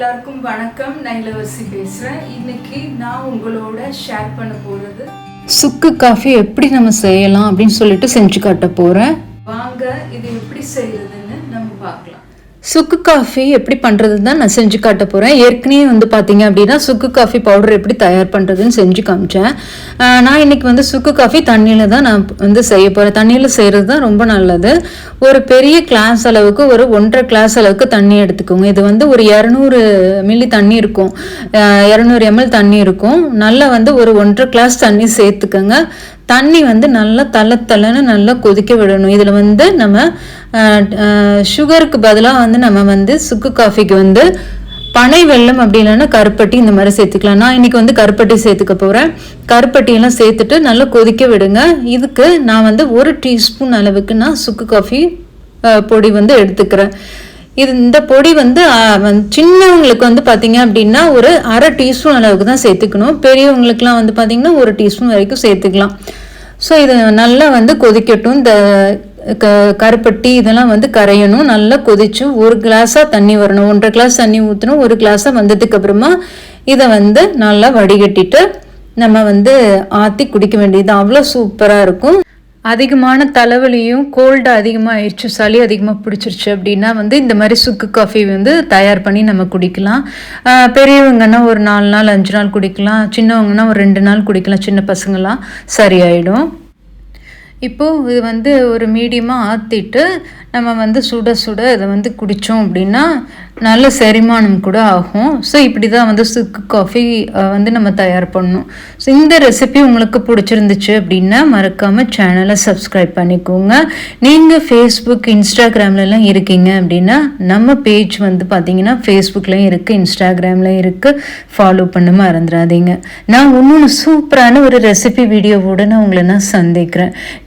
எல்லாருக்கும் வணக்கம். நான் இளவரசி பேசுகிறேன் இன்னைக்கு நான் உங்களோட ஷேர் பண்ண போகிறது சுக்கு காஃபி எப்படி நம்ம செய்யலாம் அப்படின்னு சொல்லிட்டு செஞ்சு காட்ட போகிறேன் வாங்க இது எப்படி பார்க்கலாம் சுக்கு காஃபி எப்படி பண்ணுறது தான் நான் செஞ்சு காட்ட போகிறேன் ஏற்கனவே வந்து பார்த்தீங்க அப்படின்னா சுக்கு காஃபி பவுடர் எப்படி தயார் பண்ணுறதுன்னு செஞ்சு காமிச்சேன். நான் இன்னைக்கு வந்து சுக்கு காஃபி தண்ணியில் தான் நான் வந்து செய்ய போகிறேன் தண்ணியில் செய்கிறது தான் ரொம்ப நல்லது. ஒரு பெரிய கிளாஸ் அளவுக்கு ஒரு ஒன்றரை கிளாஸ் அளவுக்கு தண்ணி எடுத்துக்கோங்க. இது வந்து ஒரு இரநூறு மில்லி தண்ணி இருக்கும். இரநூறு எம்எல் தண்ணி இருக்கும். நல்லா வந்து ஒரு ஒன்றரை கிளாஸ் தண்ணி சேர்த்துக்கோங்க. தண்ணி வந்து நல்லா தள்ள தள்ளன்னு நல்லா கொதிக்க விடணும். இதில் வந்து நம்ம சுகருக்கு பதிலாக வந்து நம்ம வந்து சுக்கு காஃபிக்கு வந்து பனை வெல்லம் அப்படி இல்லைன்னா கருப்பட்டி இந்த மாதிரி சேர்த்துக்கலாம். நான் இன்றைக்கி வந்து கருப்பட்டி சேர்த்துக்க போகிறேன் கருப்பட்டியெல்லாம் சேர்த்துட்டு நல்லா கொதிக்க விடுங்க. இதுக்கு நான் வந்து ஒரு டீஸ்பூன் அளவுக்கு நான் சுக்கு காஃபி பொடி வந்து எடுத்துக்கிறேன். இது இந்த பொடி வந்து வந்து சின்னவங்களுக்கு வந்து பார்த்தீங்க அப்படின்னா ஒரு அரை டீஸ்பூன் அளவுக்கு தான் சேர்த்துக்கணும். பெரியவங்களுக்குலாம் வந்து பார்த்தீங்கன்னா ஒரு டீஸ்பூன் வரைக்கும் சேர்த்துக்கலாம். ஸோ இது நல்லா வந்து கொதிக்கட்டும். இந்த க கருப்பட்டி இதெல்லாம் வந்து கரையணும். நல்லா கொதிச்சு ஒரு கிளாஸாக தண்ணி வரணும். ஒன்றரை கிளாஸ் தண்ணி ஊற்றணும் ஒரு கிளாஸாக வந்ததுக்கு அப்புறமா இதை வந்து நல்லா வடிகட்டிட்டு நம்ம வந்து ஆற்றி குடிக்க வேண்டியது. அவ்வளோ சூப்பராக இருக்கும். அதிகமான தலைவலியும் கோல்டு அதிகமாகிடுச்சு சளி அதிகமாக பிடிச்சிருச்சு அப்படின்னா வந்து இந்த மாதிரி சுக்கு காஃபி வந்து தயார் பண்ணி நம்ம குடிக்கலாம். பெரியவங்கன்னா ஒரு நாலு நாள் அஞ்சு நாள் குடிக்கலாம். சின்னவங்கன்னா ஒரு ரெண்டு நாள் குடிக்கலாம். சின்ன பசங்களாம் சரியாயிடும். இப்போது இது வந்து ஒரு மீடியமாக ஆற்றிட்டு நம்ம வந்து சுட சுட இதை வந்து குடித்தோம் அப்படின்னா நல்ல செரிமானம் கூட ஆகும். ஸோ இப்படி தான் வந்து சுக்கு காஃபி வந்து நம்ம தயார் பண்ணணும். ஸோ இந்த ரெசிபி உங்களுக்கு பிடிச்சிருந்துச்சு அப்படின்னா மறக்காமல் சேனலை சப்ஸ்கிரைப் பண்ணிக்கோங்க. நீங்கள் ஃபேஸ்புக் இன்ஸ்டாகிராம்லலாம் இருக்கீங்க அப்படின்னா நம்ம பேஜ் வந்து பார்த்தீங்கன்னா ஃபேஸ்புக்லேயும் இருக்குது இன்ஸ்டாகிராம்லேயும் இருக்குது ஃபாலோ பண்ண மறந்துடாதீங்க. நான் இன்னொன்று சூப்பரான ஒரு ரெசிபி வீடியோவோட நான் உங்களை நான் சந்திக்கிறேன்.